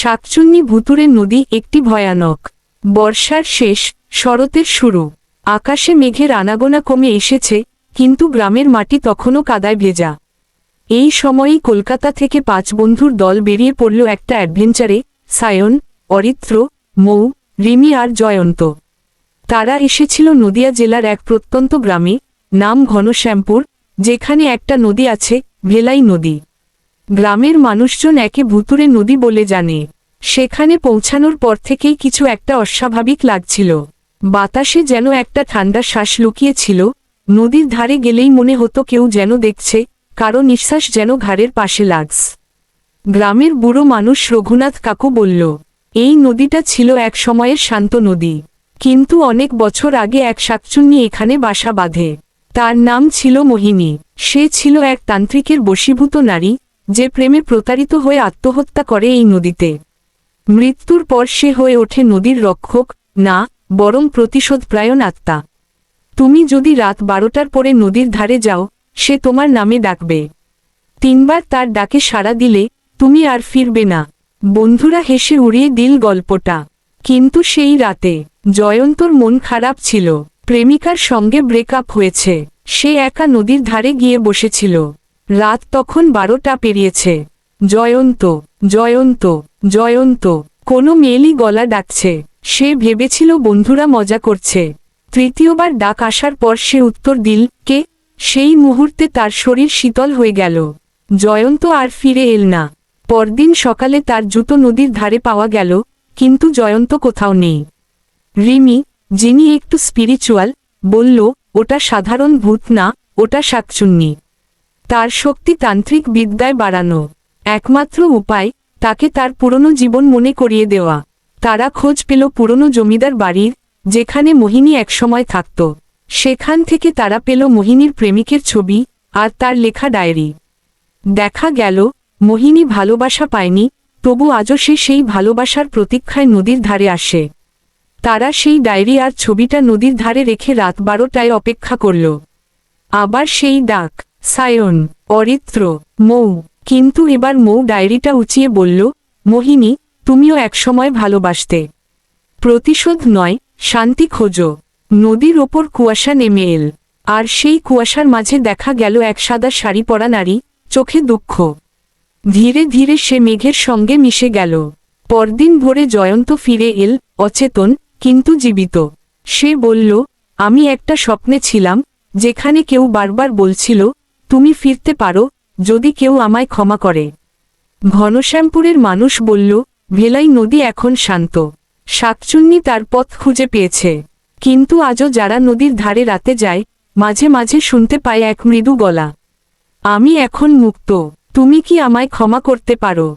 শাকচুন্নি ভুতুরে নদী একটি ভয়ানক। বর্ষার শেষ, শরতের শুরু। আকাশে মেঘের আনাগোনা কমে এসেছে, কিন্তু গ্রামের মাটি তখনও কাদায় ভেজা। এই সময়েই কলকাতা থেকে পাঁচ বন্ধুর দল বেরিয়ে পড়ল একটা অ্যাডভেঞ্চারে, সায়ন, অরিত্র, মৌ, রিমি আর জয়ন্ত। তারা এসেছিল নদিয়া জেলার এক প্রত্যন্ত গ্রামে, নাম ঘনশ্যামপুর, যেখানে একটা নদী আছে, ভেলাই নদী। গ্রামের মানুষজন একে ভুতুরে নদী বলে জানে। সেখানে পৌঁছানোর পর থেকেই কিছু একটা অস্বাভাবিক লাগছিল। বাতাসে যেন একটা ঠান্ডা শ্বাস লুকিয়েছিল। নদীর ধারে গেলেই মনে হতো কেউ যেন দেখছে, কারও নিঃশ্বাস যেন ঘাড়ের পাশে লাগস গ্রামের বুড়ো মানুষ রঘুনাথ কাকু বলল, এই নদীটা ছিল এক সময়ের শান্ত নদী। কিন্তু অনেক বছর আগে এক শাকচুন্নি এখানে বাসা বাঁধে। তার নাম ছিল মোহিনী। সে ছিল এক তান্ত্রিকের বশীভূত নারী। যে প্রেমে প্রতারিত হয়ে আত্মহত্যা করে এই নদীতে। মৃত্যুর পর সে হয়ে ওঠে নদীর রক্ষক, না, বরং প্রতিশোধ প্রতিশোধপ্রায়ণ আত্মা। তুমি যদি রাত বারোটার পরে নদীর ধারে যাও, সে তোমার নামে ডাকবে। তিনবার তার ডাকে সাড়া দিলে, তুমি আর ফিরবে না। বন্ধুরা হেসে উড়িয়ে দিল গল্পটা। কিন্তু সেই রাতে, জয়ন্তর মন খারাপ ছিল। প্রেমিকার সঙ্গে ব্রেকআপ হয়েছে। সে একা নদীর ধারে গিয়ে বসেছিল। রাত তখন বারোটা পেরিয়েছে। জয়ন্ত জয়ন্ত জয়ন্ত, কোনো মেয়েলি গলা ডাকছে। সে ভেবেছিল বন্ধুরা মজা করছে। তৃতীয়বার ডাক আসার পর সে উত্তর দিল, কে? সেই মুহূর্তে তার শরীর শীতল হয়ে গেল। জয়ন্ত আর ফিরে এল না। পরদিন সকালে তার জুতো নদীর ধারে পাওয়া গেল, কিন্তু জয়ন্ত কোথাও নেই। রিমি, যিনি একটু স্পিরিচুয়াল বলল, ওটা সাধারণ ভূত না, ওটা শাকচুন্নি। তার শক্তি তান্ত্রিক বিদ্যায় বাড়ানো। একমাত্র উপায়, তাকে তার পুরনো জীবন মনে করিয়ে দেওয়া। তারা খোঁজ পেল পুরনো জমিদার বাড়ির, যেখানে মোহিনী একসময় থাকত। সেখান থেকে তারা পেল মোহিনীর প্রেমিকের ছবি আর তার লেখা ডায়েরি। দেখা গেল, মোহিনী ভালোবাসা পায়নি, তবু আজও সে সেই ভালোবাসার প্রতীক্ষায় নদীর ধারে আসে। তারা সেই ডায়েরি আর ছবিটা নদীর ধারে রেখে রাত বারোটায় অপেক্ষা করল। আবার সেই ডাক। সায়ন, অরিত্র, মৌ। কিন্তু এবার মৌ ডায়েরিটা উঁচিয়ে বলল, মোহিনী, তুমিও একসময় ভালোবাসতে। প্রতিশোধ নয়, শান্তি খোঁজো। নদীর ওপর কুয়াশা নেমে এল। আর সেই কুয়াশার মাঝে দেখা গেল এক সাদা শাড়ি পরা নারী, চোখে দুঃখ। ধীরে ধীরে সে মেঘের সঙ্গে মিশে গেল। পরদিন ভোরে জয়ন্ত ফিরে এল, অচেতন, কিন্তু জীবিত। সে বলল, আমি একটা স্বপ্নে ছিলাম, যেখানে কেউ বারবার বলছিল তুমি ফিরতে পারো, যদি কেউ আমায় ক্ষমা করে। ঘনশ্যামপুরের মানুষ বলল, ভেলাই নদী এখন শান্ত। শাকচুন্নি তার পথ খুঁজে পেয়েছে। কিন্তু আজও যারা নদীর ধারে রাতে যায়, মাঝে মাঝে শুনতে পায় এক মৃদু গলা। আমি এখন মুক্ত। তুমি কি আমায় ক্ষমা করতে পারো?